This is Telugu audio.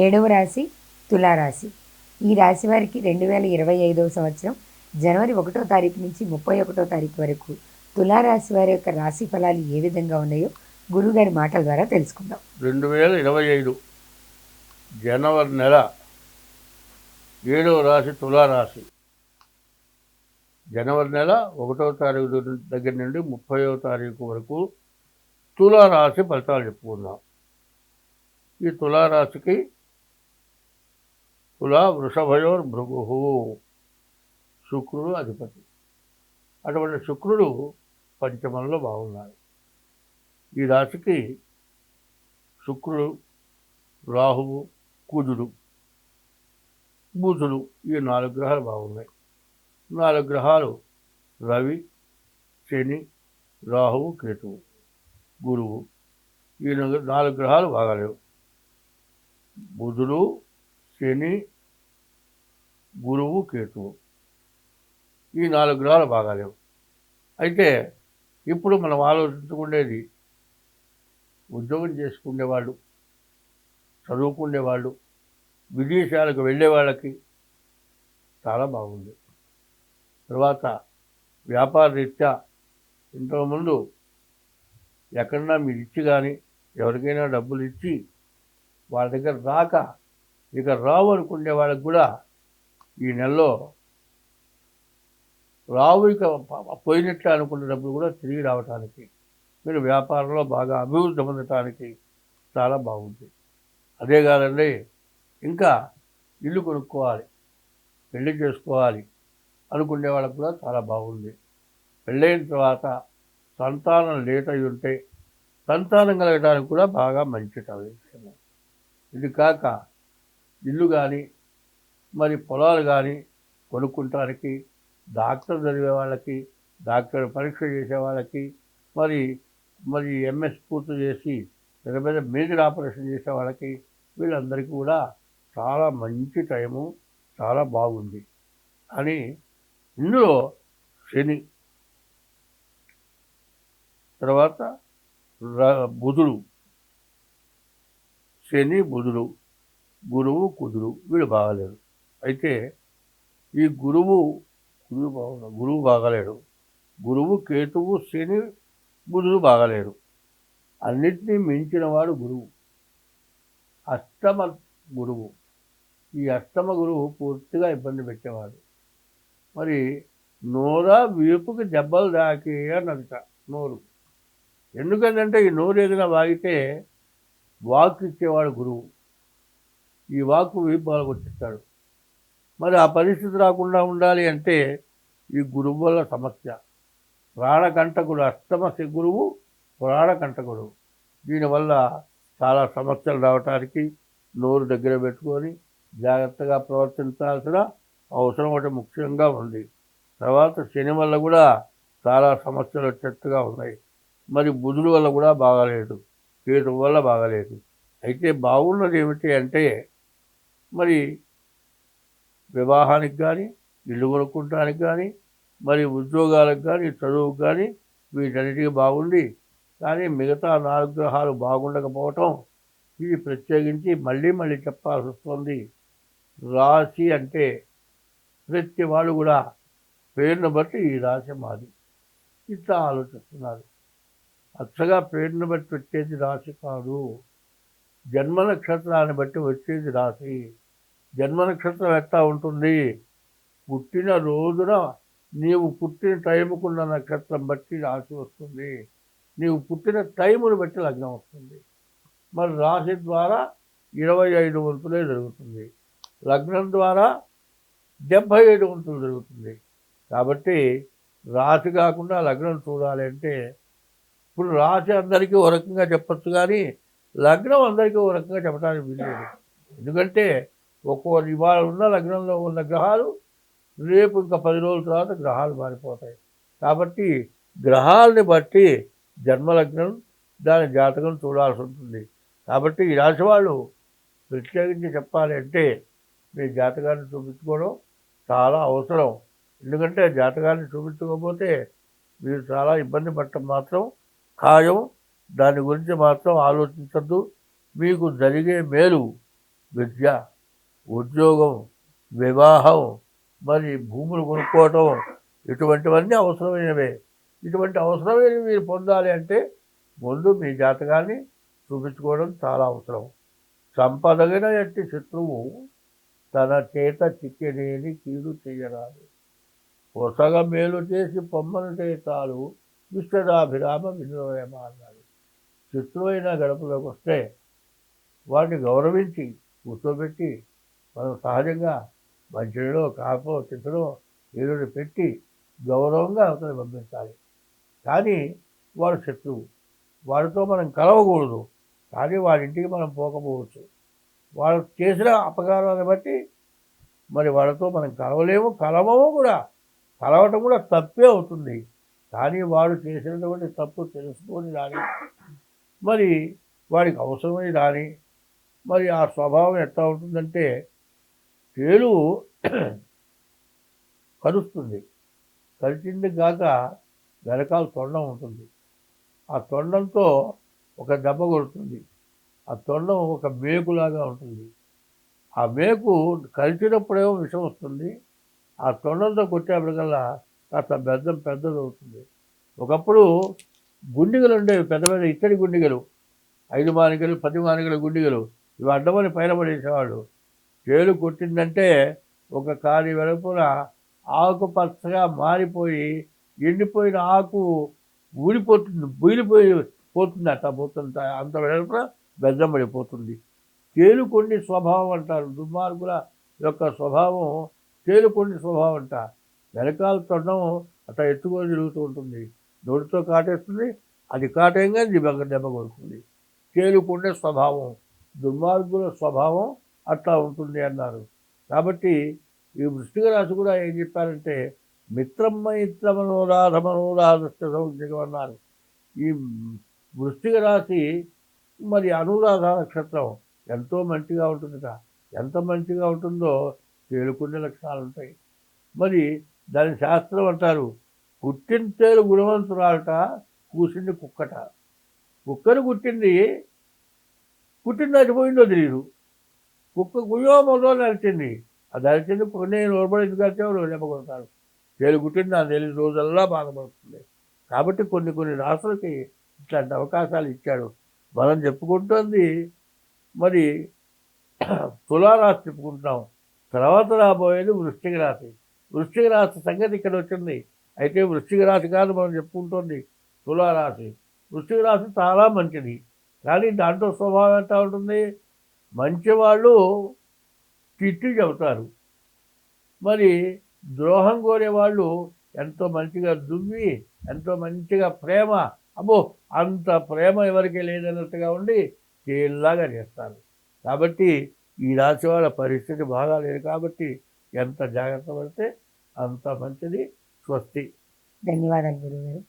ఏడవ రాశి తులారాశి. ఈ రాశి వారికి రెండు వేల ఇరవై ఐదవ సంవత్సరం జనవరి ఒకటో తారీఖు నుంచి ముప్పై ఒకటో తారీఖు వరకు తులారాశి వారి యొక్క రాశి ఫలాలు ఏ విధంగా ఉన్నాయో గురుగారి మాటల ద్వారా తెలుసుకుందాం. రెండు వేల ఇరవై ఐదు జనవరి నెల ఏడవ రాశి తులారాశి. జనవరి నెల ఒకటో తారీఖు దగ్గర నుండి ముప్పైవ తారీఖు వరకు తులారాశి ఫలితాలు చెప్పుకుందాం. ఈ తులారాశికి కులా వృషభయోర్భృగు. శుక్రుడు అధిపతి. అటువంటి శుక్రుడు పంచమంలో బాగున్నాడు. ఈ రాశికి శుక్రుడు రాహువు కుజుడు బుధుడు ఈ నాలుగు గ్రహాలు బాగున్నాయి. నాలుగు గ్రహాలు రవి శని రాహువు కేతువు గురువు. ఈ నాలుగు గ్రహాలు బాగాలేవు. బుధుడు శని గురువు కేతువు. ఈ నాలుగు గ్రహాలు బాగాలేవు అయితే ఇప్పుడు మనం ఆలోచించుకునేది ఉద్యోగం చేసుకునేవాళ్ళు చదువుకునేవాళ్ళు విదేశాలకు వెళ్ళే వాళ్ళకి చాలా బాగుంది తర్వాత వ్యాపార రీత్యా ఇంతకుముందు ఎక్కడన్నా మీరు ఇచ్చి కానీ ఎవరికైనా డబ్బులు ఇచ్చి వాళ్ళ దగ్గర రాక ఇక రావు అనుకునే వాళ్ళకి కూడా ఈ నెలలో రావు ఇక ప- పోయినట్లే అనుకున్న డబ్బులు కూడా తిరిగి రావటానికి మీరు వ్యాపారంలో బాగా అభివృద్ధి పొందటానికి చాలా బాగుంది. అదే కాదండి ఇంకా ఇల్లు కొనుక్కోవాలి పెళ్ళి చేసుకోవాలి అనుకునే వాళ్ళకు కూడా చాలా బాగుంది. పెళ్ళైన తర్వాత సంతానం లేట్ అయి ఉంటే సంతానం కలగడానికి కూడా బాగా మంచి విషయం ఇది కాక ఇల్లు కానీ మరి పొలాలు కానీ కొనుక్కుంటానికి డాక్టర్ చదివే వాళ్ళకి డాక్టర్ పరీక్ష చేసే వాళ్ళకి మరి మరి ఎంఎస్ పూర్తి చేసి పెద్ద పెద్ద మేజర్ ఆపరేషన్ చేసే వాళ్ళకి వీళ్ళందరికీ కూడా చాలా మంచి టైము చాలా బాగుంది. అని ఇందులో శని తర్వాత బుధుడు శని బుధుడు గురువు కుదురు వీళ్ళు బాగాలేరు. అయితే ఈ గురువు గురువు బాగున్నా గురువు బాగాలేడు. గురువు కేతువు శని బుధుడు బాగాలేరు. అన్నిటినీ మించినవాడు గురువు. అష్టమ గురువు. ఈ అష్టమ గురువు పూర్తిగా ఇబ్బంది పెట్టేవాడు. మరి నోర వీపుకి దెబ్బలు దాకి అన్నదిట నోరు. ఎందుకంటే ఈ నోరు ఏదైనా వాగితే వాక్ ఇచ్చేవాడు గురువు. ఈ వాక్కు వీపు బాలగొట్టిస్తాడు. మరి ఆ పరిస్థితి రాకుండా ఉండాలి అంటే ఈ గురువు వల్ల సమస్య. ప్రాణకంటకుడు అష్టమ గురువు ప్రాణకంటకుడు. దీనివల్ల చాలా సమస్యలు రావటానికి నోరు దగ్గర పెట్టుకొని జాగ్రత్తగా ప్రవర్తించాల్సిన అవసరం ఒకటి ముఖ్యంగా ఉంది. తర్వాత శని వల్ల కూడా చాలా సమస్యలు వచ్చేట్టుగా ఉన్నాయి. మరి బుధుల వల్ల కూడా బాగాలేదు. కేతు వల్ల బాగాలేదు. అయితే బాగున్నది ఏమిటి అంటే మరి వివాహానికి కానీ ఇల్లు కొనుక్కుంటానికి కానీ మరి ఉద్యోగాలకు కానీ చదువుకు కానీ వీటన్నిటికీ బాగుంది. కానీ మిగతా నాలుగు గ్రహాలు బాగుండకపోవటం ఇది ప్రత్యేకించి మళ్ళీ మళ్ళీ చెప్పాల్సి వస్తుంది. రాశి అంటే ప్రతి వాళ్ళు కూడా పేరును బట్టి ఈ రాశి మాది. ఇట్లా ఆలోచిస్తున్నారు. అచ్చగా పేరును బట్టి వచ్చేది రాశి కాదు. జన్మ నక్షత్రాన్ని బట్టి వచ్చేది రాశి. జన్మ నక్షత్రం ఎట్లా ఉంటుంది? పుట్టిన రోజున నీవు పుట్టిన టైంకున్న నక్షత్రం బట్టి రాశి వస్తుంది. నీవు పుట్టిన టైమును బట్టి లగ్నం వస్తుంది. మరి రాశి ద్వారా ఇరవై ఐదు వంతులే జరుగుతుంది. లగ్నం ద్వారా డెబ్భై ఐదు వంతులు జరుగుతుంది. కాబట్టి రాశి కాకుండా లగ్నం చూడాలి అంటే ఇప్పుడు రాశి అందరికీ ఓ రకంగా చెప్పచ్చు కానీ లగ్నం అందరికీ ఓ రకంగా చెప్పడానికి వీలు ఎందుకంటే ఒక్కో ఇవాళ ఉన్న లగ్నంలో ఉన్న గ్రహాలు రేపు ఇంకా పది రోజుల తర్వాత గ్రహాలు మారిపోతాయి. కాబట్టి గ్రహాలని బట్టి జన్మలగ్నం దాని జాతకం చూడాల్సి ఉంటుంది. కాబట్టి ఈ రాశి వాళ్ళు ప్రత్యేకించి చెప్పాలి అంటే మీ జాతకాన్ని చూపించుకోవడం చాలా అవసరం. ఎందుకంటే జాతకాన్ని చూపించకపోతే మీరు చాలా ఇబ్బంది పడటం మాత్రం ఖాయం. దాని గురించి మాత్రం ఆలోచించద్దు. మీకు జరిగే మేలు విద్య. ఉద్యోగం వివాహం మరి భూములు కొనుక్కోవటం ఇటువంటివన్నీ అవసరమైనవే. ఇటువంటి అవసరమైనవి మీరు పొందాలి అంటే ముందు మీ జాతకాన్ని చూపించుకోవడం చాలా అవసరం. సంపదగిన ఎట్టి శత్రువు తన చేత చిక్కెనేని కీడు చేయరాదు. పొసగ మేలు చేసి పొమ్మనుటే చాలు విశ్వదాభిరామ వినియోయమ అన్నాడు. శత్రువైన గడపలోకి వస్తే వాడిని గౌరవించి కూర్చోబెట్టి మనం సహజంగా మంచిలో కాపో చిత్రో ఏదో పెట్టి గౌరవంగా అవతల పంపించాలి. కానీ వాడు శత్రువు. వాడితో మనం కలవకూడదు. కానీ వాడి ఇంటికి మనం పోకపోవచ్చు. వాళ్ళు చేసిన అపకారాన్ని బట్టి మరి వాళ్ళతో మనం కలవలేము కలవము కూడా. కలవటం కూడా తప్పే అవుతుంది. కానీ వాడు చేసినటువంటి తప్పు తెలుసుకొని రాని మరి వాడికి అవసరమై రాని మరి ఆ స్వభావం ఎట్లా ఉంటుందంటే తేలు కరుస్తుంది. కరిచింది కాక వెనకాల తొండం ఉంటుంది. ఆ తొండంతో ఒక దెబ్బ కొడుతుంది. ఆ తొండం ఒక మేకులాగా ఉంటుంది. ఆ మేకు కలిసినప్పుడేమో విషం వస్తుంది. ఆ తొండంతో కొట్టేప్పటికల్లా కాస్త బెద్దం పెద్దది అవుతుంది ఒకప్పుడు గుండిగలు ఉండేవి పెద్ద పెద్ద ఇత్తడి గుండిగలు. ఐదు మానికలు పది మానికల గుండిగలు. ఇవి అడ్డమని పైన పడేసేవాళ్ళు. చేలు కొట్టిందంటే ఒక కాలి వెలుపున ఆకు పచ్చగా మారిపోయి ఎండిపోయిన ఆకు ఊడిపోతుంది బూలిపోయి పోతుంది అట్ట పోతుంది అంత వెలుపున బెద్దంబడిపోతుంది తేలుకొండి స్వభావం అంటారు. దుర్మార్గుల యొక్క స్వభావం తేలుకొండి స్వభావం అంట. వెనకాల తొండం అట్లా ఎత్తుకొని తిరుగుతూ ఉంటుంది. నోటితో కాటేస్తుంది అది కాటేయంగా దెబ్బ దెబ్బ కొడుతుంది. తేలుకుండే స్వభావం దుర్మార్గుల స్వభావం అట్లా ఉంటుంది అన్నారు. కాబట్టి ఈ వృష్టిక రాశి కూడా ఏం చెప్పారంటే మిత్రం మైత్ర మనోరాధ మనోరాధ సౌజ్ఞం అన్నారు. ఈ వృష్టిక రాశి మరి అనురాధ నక్షత్రం ఎంతో మంచిగా ఉంటుందిట. ఎంత మంచిగా ఉంటుందో తేలుకునే లక్షణాలు ఉంటాయి మరి దాని శాస్త్రం అంటారు పుట్టిన తేలు గుణవంతురాలట కూసింది కుక్కట. కుక్కను కుట్టింది పుట్టింది అడిపోయిందో తెలియదు కుక్క గుయ్యో మొదలు నడిచింది అది నడిచింది నేను నోరబడి ఎందుకు అరిచావు రోజు దెబ్బ కొడతారు గుట్టింది కుట్టింది నాకు తెలియదు బాధపడుతుంది. కాబట్టి కొన్ని కొన్ని రాష్ట్రాలకి ఇట్లాంటి అవకాశాలు ఇచ్చాడు. మనం చెప్పుకుంటుంది. మరి తులారాశి చెప్పుకుంటున్నాం. తర్వాత రాబోయేది వృశ్చిక రాశి. వృశ్చిక రాశి సంగతి ఇక్కడ వచ్చింది. అయితే వృష్టికి రాశి కాదు మనం చెప్పుకుంటోంది తులారాశి. వృశ్చిక రాశి చాలా మంచిది. కానీ దాంట్లో స్వభావం ఎంత ఉంటుంది? మంచివాళ్ళు తిట్టి చెబుతారు. మరి ద్రోహం కోరే వాళ్ళు ఎంతో మంచిగా దువ్వి ఎంతో మంచిగా ప్రేమ అబ్బో అంత ప్రేమ ఎవరికి లేదన్నట్టుగా ఉండి తేలిలాగా చేస్తారు. కాబట్టి ఈ రాశి వాళ్ళ పరిస్థితి బాగాలేదు కాబట్టి ఎంత జాగ్రత్త పడితే అంత మంచిది స్వస్తి. ధన్యవాదాలు గురుగారు